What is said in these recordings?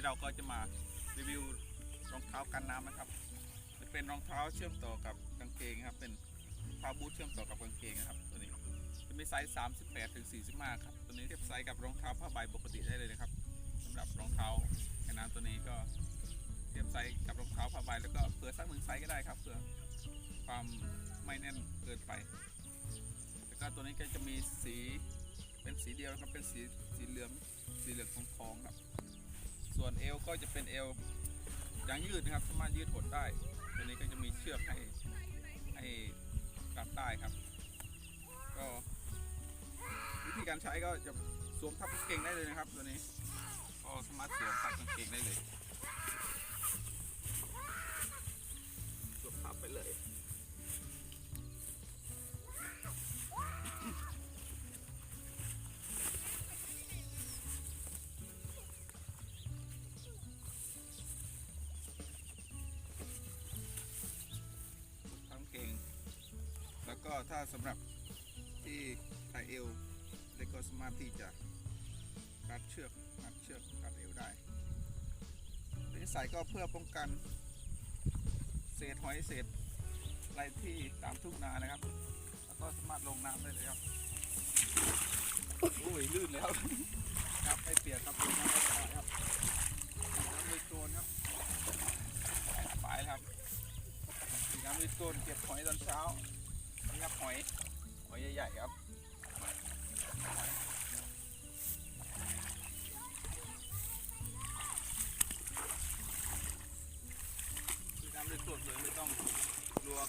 นี้เราก็จะมารีวิวรองเท้ากันน้ำนะครับจะเป็นรองเท้าเชื่อมต่อกับกางเกงครับ เป็นรองเท้าบูทเชื่อมต่อกับกางเกงนะครับ ตัวนี้จะมีไซส์ 38ถึง45 ครับ ตัวนี้เทียบไซส์กับรองเท้าผ้าใบปกติได้เลยนะครับสำหรับรองเท้ากันน้ำตัวนี้ก็เทียบไซส์กับรองเท้าผ้าใบแล้วก็เผื่อสักหนึ่งไซส์ก็ได้ครับเผื่อความไม่แน่นเกินไป แล้วก็ตัวนี้ก็จะมีสีเป็นสีเดียวนะครับเป็นสีสีเหลืองสีเหลืองทองๆครับ ส่วนเอวก็จะเป็นเอวยางยืดนะครับ สามารถยืดหดได้ตัวนี้ก็จะมีเชือกให้ให้กัดได้ครับ ก็วิธีการใช้ก็จะสวมทับกางเกงได้เลยนะครับ ตัวนี้ก็สามารถสวมทับกางเกงได้เลย ถ้าสำหรับที่ไทยเอวเด็กก็สามารถที่จะรัดเชือกรัดเชือกรัดเอวได้นิสัยก็เพื่อป้องกัน เศษหอยเศษอะไรที่ตามทุ่งนานะครับ แล้วก็สามารถลงน้ำได้เลยครับโอ้ยลื่นแล้วครับไม่เปียกครับลงน้ำไม่สบายครับน้ำเลยโจรครับไปครับน้ำมีต้นเก็บหอยตอนเช้า ครับหอยหอยใหญ่ๆครับสีน้ำมีต้นเลยไม่ต้องลว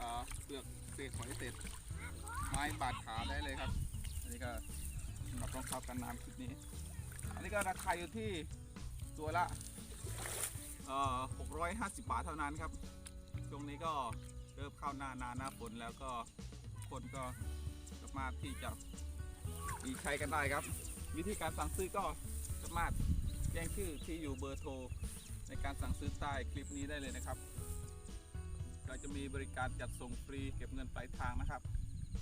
อ่าเปลือกเศษหอยเศษไม้บาดขาได้เลยครับ อันนี้ก็สำหรับรองเท้ากันน้ำชุดนี้ อันนี้ก็ราคาอยู่ที่ตัวละเอ่อ650 บาทเท่านั้นครับช่วงนี้ก็ ริ่มเข้าหน้านาหน้าฝนแล้วก็คนก็สามารถที่จะมีใช้กันได้ครับ วิธีการสั่งซื้อก็สามารถแจ้งชื่อที่อยู่เบอร์โทร ในการสั่งซื้อใต้คลิปนี้ได้เลยนะครับเราจะมีบริการจัดส่งฟรีเก็บเงินปลายทางนะครับ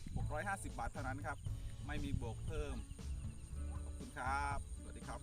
650 บาทเท่านั้นครับ ไม่มีบวกเพิ่ม ขอบคุณครับ สวัสดีครับ